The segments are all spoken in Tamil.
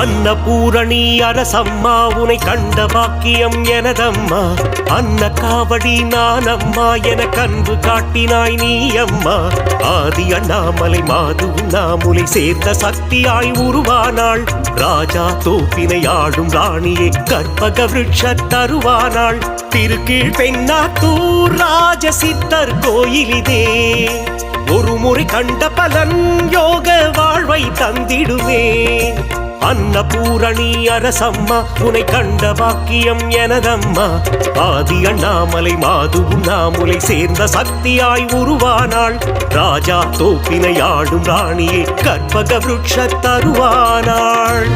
அன்னபூரணி அரசம்மா உனை கண்ட பாக்கியம் எனதம்மா. அன்ன காவடி நான் அம்மா என கன்பு காட்டினாய் நீ அம்மா ஆதி அண்ணாமலை மாது நாமுலை சேர்த்த சக்தியாய் உருவானாள். ராஜா தோப்பினை ஆடும் ராணியை கற்பக விருட்ச தருவானாள். திருக்கீழ் பெண்ணாத்தூர் ராஜ சித்தர் கோயிலிதே. ஒரு முறை கண்ட பலன் யோக வாழ்வை தந்திடுவேன் அன்னபூரணி அரசம்மா உனை கண்ட பாக்கியம் எனதம்மா. ஆதி அண்ணாமலை மாது உண்ணாமுலை சேர்ந்த சக்தியாய் உருவானாள். ராஜா தோப்பினை ஆடும் ராணியே கற்பக விருட்ச தருவானாள்.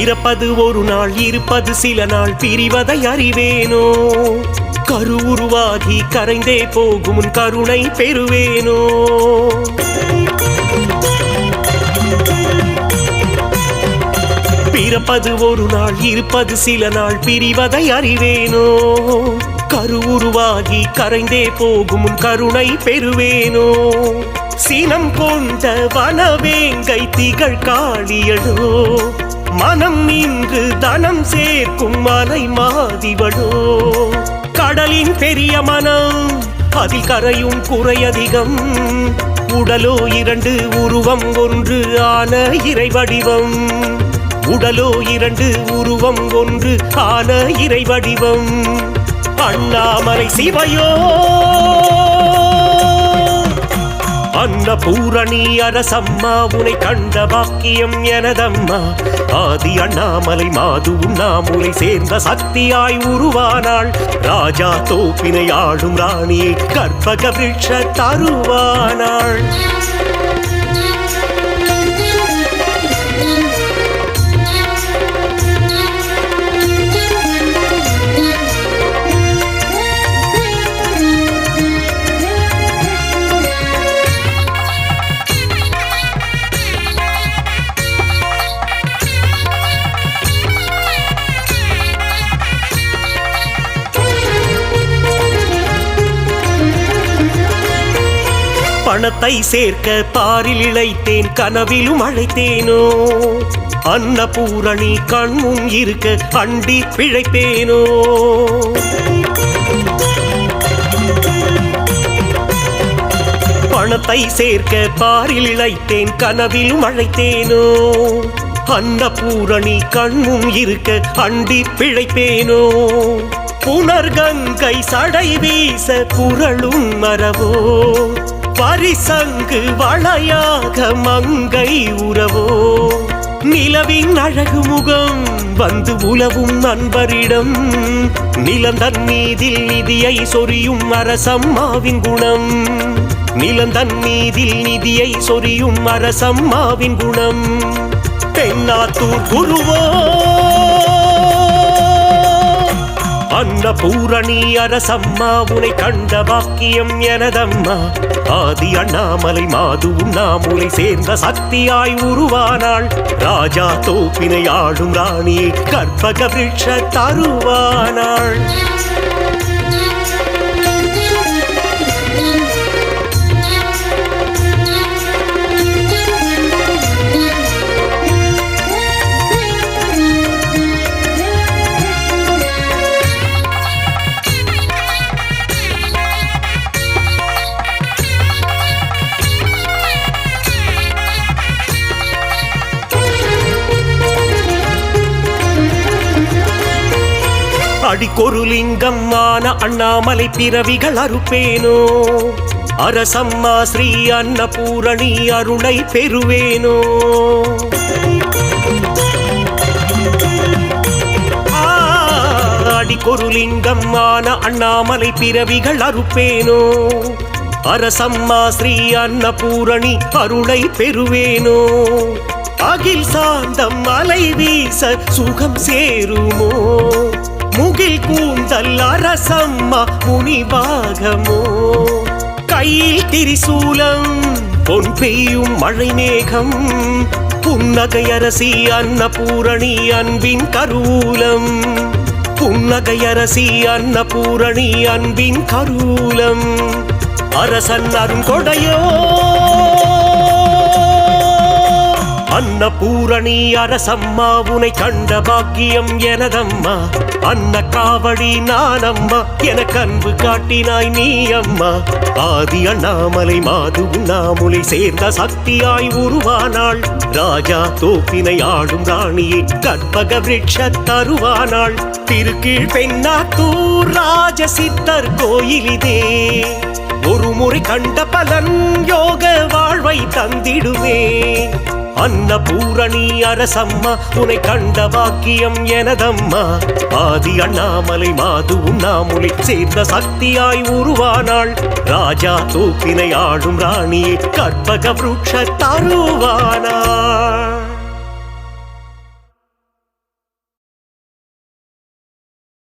பிறப்பது ஒரு நாள் இருப்பது சில நாள் பிரிவதை அறிவேனோ? கரு உருவாகி கரைந்தே போகும் கருணை பெறுவேனோ? பிறப்பது ஒரு நாள் இருப்பது சில நாள் பிரிவதை அறிவேனோ? கரு உருவாகி கரைந்தே போகும் கருணை பெறுவேனோ? சினம் கொண்ட வனவேங்கை திகழ் காளியடோ? மனம் நின்று தனம் சேர்க்கும் மலை மாதிவடோ கடலின் பெரிய மனம் அதில் கரையும் குறையதிகம். உடலோ இரண்டு உருவம் ஒன்று ஆன இறை வடிவம் உடலோ இரண்டு உருவம் ஒன்று ஆன இறை வடிவம் அண்ணாமலை சிவையோ! அன்னபூரணி அரசம்மா உனை கண்ட பாக்கியம் எனதம்மா. ஆதி அண்ணாமலை மாது உண்ணாமுலை சேர்ந்த சக்தியாய் உருவானாள். ராஜா தோப்பினை ஆடும் ராணியை கற்பக விருட்ச தருவானாள். பணத்தை சேர்க்க பாரில் இழைத்தேன் கனவிலும் அழைத்தேனோ? அன்னபூரணி கண்முன் இருக்க அண்டி பிழைப்பேனோ? பணத்தை சேர்க்க பாரில் இழைத்தேன் கனவிலும் அழைத்தேனோ? அன்னபூரணி கண்மும் இருக்க அண்டி பிழைப்பேனோ? புனர்கங்கை சடை வீச குரலும் மரவோ? வரிசங்கு வளையாக மங்கை உறவோ? நிலவின் அழகு முகம் வந்து உலவும் நண்பரிடம். நிலந்தன் மீதில் நிதியை சொரியும் அரசம்மாவின் குணம். நிலந்தன் மீதில் நிதியை சொரியும் அரசம்மாவின் குணம். தென்னாத்தூர் குருவோ? அன்னபூரணி அரசம்மா உனை கண்ட பாக்கியம் எனதம்மா. ஆதி அண்ணாமலை மாது உண்ணாமுலை சேர்ந்த சக்தியாய் உருவானாள். ராஜா தோப்பினை ஆடும் ராணியை கற்பக விருட்ச தருவானாள். அடிக்கொரு லிங்கம் அண்ணாமலை பிறவிகள் அறுப்பேனோ? அரசம்மா ஸ்ரீ அன்னபூரணி அருணை பெறுவேனோ? ஆ, அடிக்கொரு லிங்கம் அண்ணாமலை பிறவிகள் அறுப்பேனோ? அரசம்மா ஸ்ரீ அன்னபூரணி அருளை பெறுவேனோ? அகில் சாந்தம் அலை வீச சுகம் சேருமோ? முகில் கூந்தல் அரசம்மா முனிபாகமோ கையில் திரிசூலம் பொன் பெய்யும் மழை மேகம் புன்னகை அரசி அன்னபூரணி அன்பின் கரூலம் புன்னகையரசி அன்னபூரணி அன்பின் கரூலம் அரசன் அருங்கொடையோ அன்னபூரணி அரசம்மா உனை கண்ட பாக்கியம் எனதம்மா. அன்ன காவடி நானம்மா எனக்கு அன்பு காட்டினாய் நீ அம்மா ஆதி அண்ணாமலை மாது உண்ணாமுலை சேர்ந்த சக்தியாய் உருவானாள். ராஜா தோப்பினை ஆடும் ராணியை கற்பக விரட்ச தருவானாள். திருக்கீழ் பெண்ணாத்தூர் ராஜ சித்தர் கோயிலிதே. ஒரு முறை கண்ட பலன் யோக வாழ்வை தந்திடுவே அன்னபூரணி அரசம்மா உனை கண்ட வாக்கியம் எனதம்மா. ஆதி அண்ணாமலை மாது உண்ணாமுலை சேர்ந்த சக்தியாய் உருவானாள். ராஜா தூக்கினை ஆடும் ராணியை கற்பக விருட்ச தருவானாள்